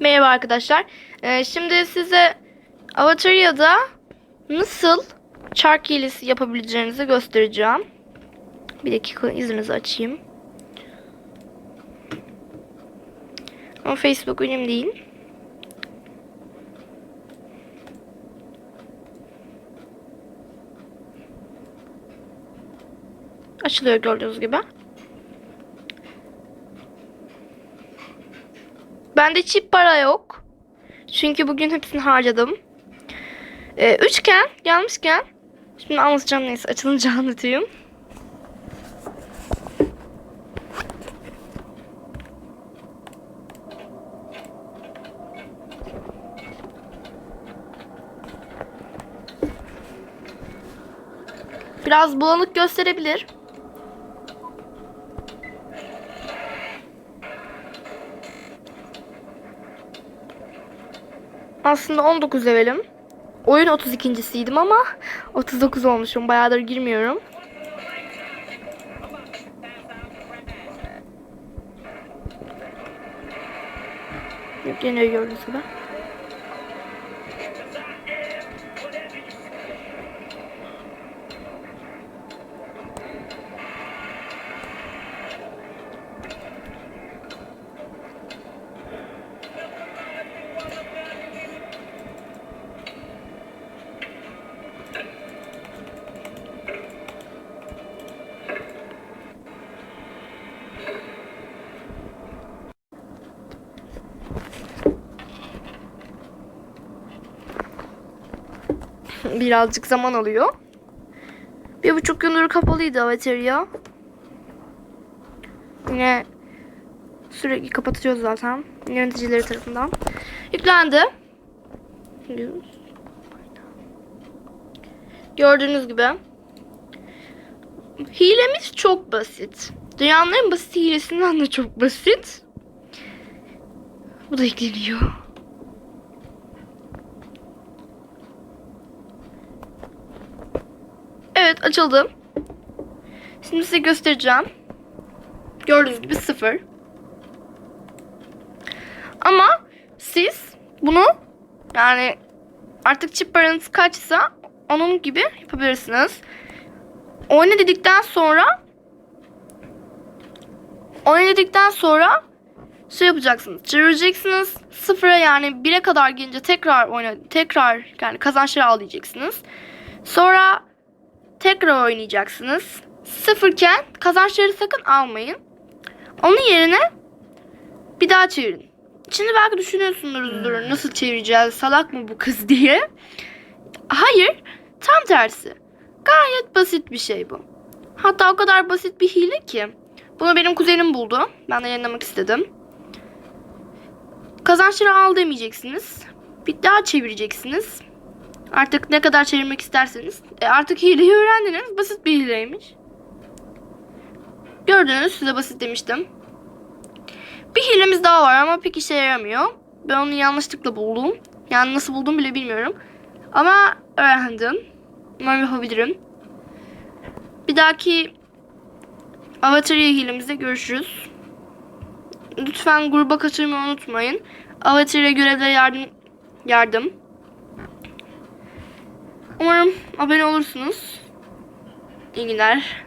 Merhaba arkadaşlar. Ee, şimdi size Avataria'da nasıl çark hilesi yapabileceğinizi göstereceğim. Bir dakika izninizi açayım. Ama Facebook benim değil. Açılıyor gördüğünüz gibi. Bende çip para yok. Çünkü bugün hepsini harcadım. Ee, üçgen gelmişken şimdi anlatacağım neyse açılınca anlatayım. Biraz bulanık gösterebilir. Aslında 19 levelim. Oyun 32.siydim ama 39 olmuşum. Bayağıdır girmiyorum. Yine gördüğünüz gibi. Birazcık zaman alıyor. Bir buçuk gündür kapalıydı Avatarya. Yine sürekli kapatıyoruz zaten. Yöneticileri tarafından. Yüklendi. Gördüğünüz gibi. Hilemiz çok basit. Dünyanın en basit hilesinden de çok basit. Bu da ekleniyor. Evet açıldı. Şimdi size göstereceğim. Gördüğünüz gibi sıfır. Ama siz bunu yani artık çip paranız kaçsa onun gibi yapabilirsiniz. Oyna dedikten sonra oyna dedikten sonra şey yapacaksınız. Çevireceksiniz. Sıfıra yani bire kadar gelince tekrar oyna tekrar yani kazançları ağlayacaksınız. Sonra tekrar oynayacaksınız. Sıfırken kazançları sakın almayın. Onun yerine bir daha çevirin. Şimdi belki düşünüyorsunuzdur nasıl çevireceğiz salak mı bu kız diye. Hayır tam tersi. Gayet basit bir şey bu. Hatta o kadar basit bir hile ki. Bunu benim kuzenim buldu. Ben de yayınlamak istedim. Kazançları al demeyeceksiniz. Bir daha çevireceksiniz. Artık ne kadar çevirmek isterseniz. E artık hileyi öğrendiniz. Basit bir hileymiş. Gördünüz size basit demiştim. Bir hilemiz daha var ama pek işe yaramıyor. Ben onu yanlışlıkla buldum. Yani nasıl buldum bile bilmiyorum. Ama öğrendim. Umarım yapabilirim. Bir dahaki Avatarya hilemizde görüşürüz. Lütfen gruba katılmayı unutmayın. Avatarya görevlere yardım yardım. Umarım abone olursunuz. İyi günler.